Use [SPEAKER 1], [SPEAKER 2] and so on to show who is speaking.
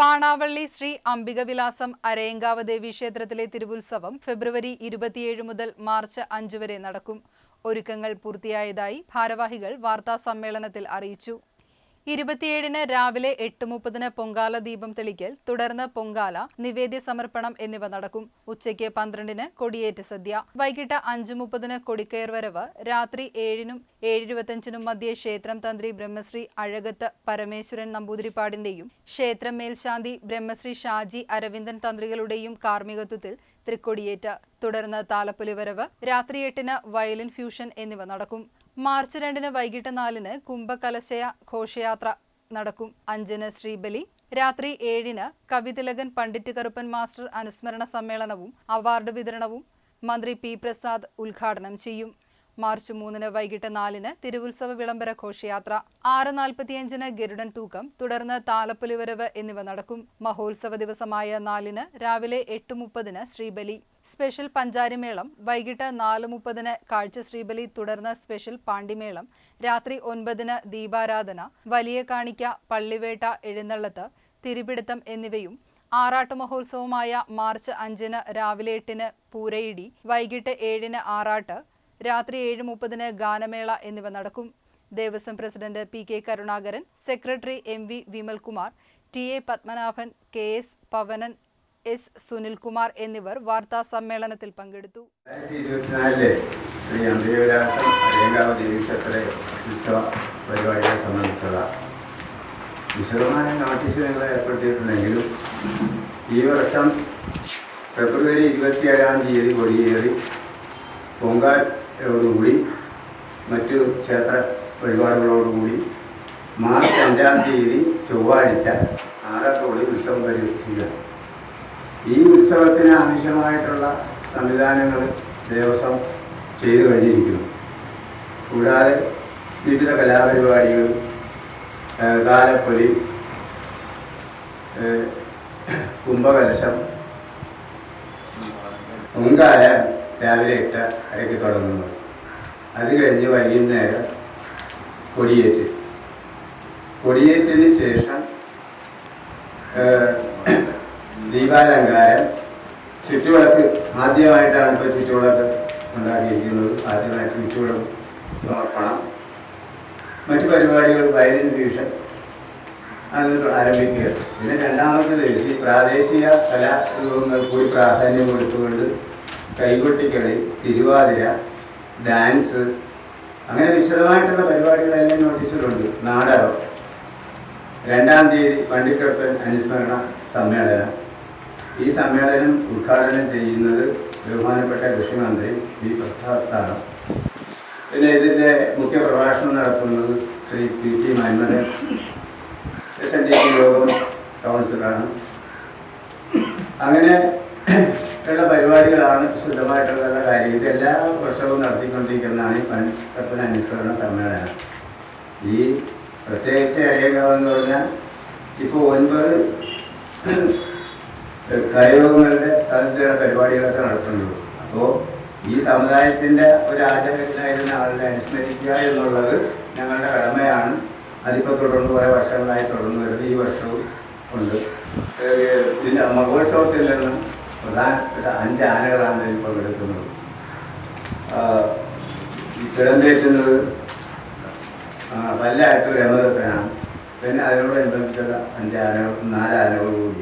[SPEAKER 1] പാണാവള്ളി ശ്രീ അംബികവിലാസം അരയങ്കാവ് ദേവി ക്ഷേത്രത്തിലെ തിരുവുത്സവം ഫെബ്രുവരി ഇരുപത്തിയേഴ് മുതൽ മാർച്ച് അഞ്ച് വരെ നടക്കും. ഒരുക്കങ്ങൾ പൂർത്തിയായതായി ഭാരവാഹികൾ വാർത്താ സമ്മേളനത്തിൽ അറിയിച്ചു. ഇരുപത്തിയേഴിന് രാവിലെ എട്ട് മുപ്പതിന് പൊങ്കാല ദീപം തെളിക്കൽ തുടർന്ന് പൊങ്കാല നിവേദ്യ സമർപ്പണം എന്നിവ നടക്കും. ഉച്ചയ്ക്ക് പന്ത്രണ്ടിന് കൊടിയേറ്റ് സദ്യ വൈകിട്ട് അഞ്ച് മുപ്പതിന് കൊടിക്കയർ വരവ് രാത്രി ഏഴിനും ഏഴിരുപത്തഞ്ചിനും മധ്യേ ക്ഷേത്രം തന്ത്രി ബ്രഹ്മശ്രീ അഴകത്ത് പരമേശ്വരൻ നമ്പൂതിരിപ്പാടിന്റെയും ക്ഷേത്രം മേൽശാന്തി ബ്രഹ്മശ്രീ ഷാജി അരവിന്ദൻ തന്ത്രികളുടെയും കാർമ്മികത്വത്തിൽ തൃക്കൊടിയേറ്റ് തുടർന്ന് താലപ്പൊലി വരവ് രാത്രി എട്ടിന് വയലിൻ ഫ്യൂഷൻ എന്നിവ നടക്കും. മാർച്ച് രണ്ടിന് വൈകിട്ട് നാലിന് കുംഭകലശയ ഘോഷയാത്ര നടക്കും. അഞ്ചിന് ശ്രീബലി രാത്രി ഏഴിന് കവിതിലകൻ പണ്ഡിറ്റ് കറുപ്പൻ മാസ്റ്റർ അനുസ്മരണ സമ്മേളനവും അവാർഡ് വിതരണവും മന്ത്രി പി പ്രസാദ് ഉദ്ഘാടനം ചെയ്യും. മാർച്ച് മൂന്നിന് വൈകിട്ട് നാലിന് തിരുവുത്സവ വിളംബര ഘോഷയാത്ര. ആറ് നാൽപ്പത്തിയഞ്ചിന് ഗരുഡൻ തൂക്കം തുടർന്ന് താലപ്പൊലി വരവ് എന്നിവ നടക്കും. മഹോത്സവ ദിവസമായ നാലിന് രാവിലെ എട്ട് മുപ്പതിന് ശ്രീബലി. സ്പെഷ്യൽ പഞ്ചാരിമേളം വൈകിട്ട് നാല് മുപ്പതിന് കാഴ്ച ശ്രീബലി തുടർന്ന് സ്പെഷ്യൽ പാണ്ഡിമേളം രാത്രി ഒൻപതിന് ദീപാരാധന വലിയ കാണിക്ക പള്ളിവേട്ട എഴുന്നള്ളത്ത് തിരുപിടുത്തം എന്നിവയും. ആറാട്ട് മഹോത്സവമായ മാർച്ച് അഞ്ചിന് രാവിലെ എട്ടിന് പൂരയിടി വൈകിട്ട് ഏഴിന് ആറാട്ട് രാത്രി ഏഴ് മുപ്പതിന് ഗാനമേള എന്നിവ നടക്കും. Devaswom president P K Karunakaran secretary M V Vimalkumar T A Padmanabhan K S Pavanan S Sunilkumar എന്നിവർ വാർത്താ സമ്മേളനത്തിൽ പങ്കെടുത്തു.
[SPEAKER 2] ശ്രീ അംബികവിലാസം അരയങ്കാവ് ദേവീക്ഷേത്ര ഉത്സവ പരിപാടിയെ സംബന്ധിച്ചുള്ള വിശദമായ നോട്ടീസ് ഞങ്ങൾ ഏർപ്പെടുത്തിയിട്ടുണ്ടെങ്കിലും ഈ വർഷം ഫെബ്രുവരി ഇരുപത്തിയേഴാം തീയതി കൊടിയേറി പൊങ്കാലോടുകൂടി മറ്റു ക്ഷേത്ര വഴിപാടുകളോടുകൂടി മാർച്ച് അഞ്ചാം തീയതി ചൊവ്വാഴ്ച ആറട്ടോടി ഉത്സവം പരിഹരിക്കുക ഈ ഉത്സവത്തിന് ആവശ്യമായിട്ടുള്ള സംവിധാനങ്ങൾ ദേവസ്വം ചെയ്തു കഴിഞ്ഞിരിക്കുന്നു. കൂടാതെ വിവിധ കലാപരിപാടികൾ താലപ്പൊലി കുംഭകലശം പൊങ്കാല രാവിലെ എട്ട് അരയ്ക്ക് തുടങ്ങുന്നത്. അത് കഴിഞ്ഞ് വൈകുന്നേരം കൊടിയേറ്റ്. കൊടിയേറ്റിന് ശേഷം ദീപാലങ്കാരം ചുറ്റുവിളക്ക് ആദ്യമായിട്ടാണ് ഇപ്പോൾ ചുറ്റുവിളക്ക് ഉണ്ടാക്കിയിരിക്കുന്നത്. ആദ്യമായിട്ട് ചുറ്റുവിളക്ക് സമർപ്പണം. മറ്റു പരിപാടികൾ വയലിൻ ഭീഷൻ അത് ആരംഭിക്കുക പിന്നെ രണ്ടാമത്തെ ദിവസം പ്രാദേശിക കലാരൂപങ്ങൾ കൂടി പ്രാധാന്യം കൊടുത്തുകൊണ്ട് കൈകൊട്ടിക്കളി തിരുവാതിര ഡാൻസ് അങ്ങനെ വിശദമായിട്ടുള്ള പരിപാടികളെല്ലാം നോട്ടീസിലുണ്ട്. നാടകം. രണ്ടാം തീയതി പണ്ഡിക്കപ്പൻ അനുസ്മരണ സമ്മേളനം. ഈ സമ്മേളനം ഉദ്ഘാടനം ചെയ്യുന്നത് ബഹുമാനപ്പെട്ട കൃഷിമന്ത്രി വി. പ്രസാദാണ്. പിന്നെ ഇതിന്റെ മുഖ്യ പ്രഭാഷണം നടത്തുന്നത് Shri P. T. Manmathan S N D P യോഗം കൗൺസിലറാണ്. അങ്ങനെ ഉള്ള പരിപാടികളാണ് ശുദ്ധമായിട്ടുള്ള കാര്യം. ഇത് എല്ലാ വർഷവും നടത്തിക്കൊണ്ടിരിക്കുന്നതാണ് ഈ പണ്ഡിക്കപ്പൻ അനുസ്മരണ സമ്മേളനം. ഈ പ്രത്യേകിച്ച് എന്ന് പറഞ്ഞാൽ ഇപ്പോൾ ഒൻപത് കരയോഗങ്ങളുടെ സ്ഥലത്തുള്ള പരിപാടികളൊക്കെ നടത്തുന്നുള്ളൂ അപ്പോൾ ഈ സമുദായത്തിന്റെ ഒരു ആചാരത്തിനായിരുന്ന ആളിനെ അനുസ്മരിക്കുക എന്നുള്ളത് ഞങ്ങളുടെ കടമയാണ്. അതിപ്പോൾ തുടർന്ന് കുറേ വർഷങ്ങളായി തുടർന്ന് വരുന്നത് ഈ വർഷവും ഉണ്ട്. ഇതിന്റെ മഹോത്സവത്തിൽ നിന്ന് പ്രധാനപ്പെട്ട അഞ്ച് ആനകളാണ് ഇതിൽ പങ്കെടുക്കുന്നത്. ആ, വല്ലായിട്ട് രമതപ്പനാണ് പിന്നെ അതിനോടനുബന്ധിച്ചുള്ള അഞ്ച് ആനകൾ നാല് ആനകൾ കൂടി